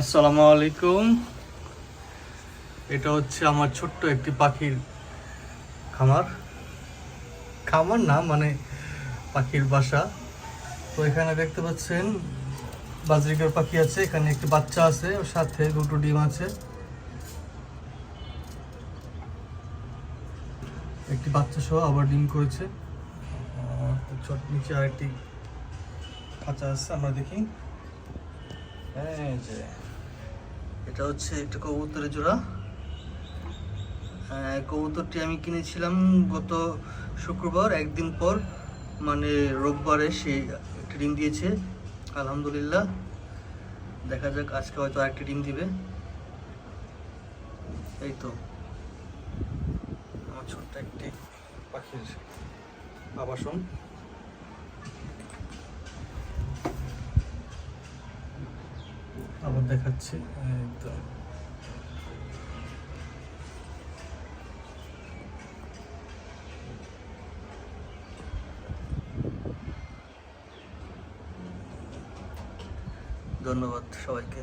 আসসালামু আলাইকুম এটা হচ্ছে আমার ছোট্ট একটি পাখির খামার। খামার না মানে পাখির বাসা। তো এখানে দেখতে পাচ্ছেন, বাজরিকার পাখি আছে, এখানে একটি বাচ্চা আছে, ওর সাথে দুটো ডিম আছে। একটি বাচ্চা সহ আবার ডিম করেছে। ছোট নিচে আরেকটি খাঁচা আছে, আমরা দেখি। এই যে। এটা হচ্ছে একটা কবুতরের জোড়া। হ্যাঁ, কবুতরটি আমি কিনেছিলাম গত শুক্রবার একদিন পর। মানে রোববারে সে একটা ডিম দিয়েছে আলহামদুলিল্লাহ। দেখা যাক আজকে হয়তো আরেকটি ডিম দিবে। এই তো। আমার ছোট্ট একটি পাখির আবাসন। আবার দেখাচ্ছি। ধন্যবাদ সবাইকে।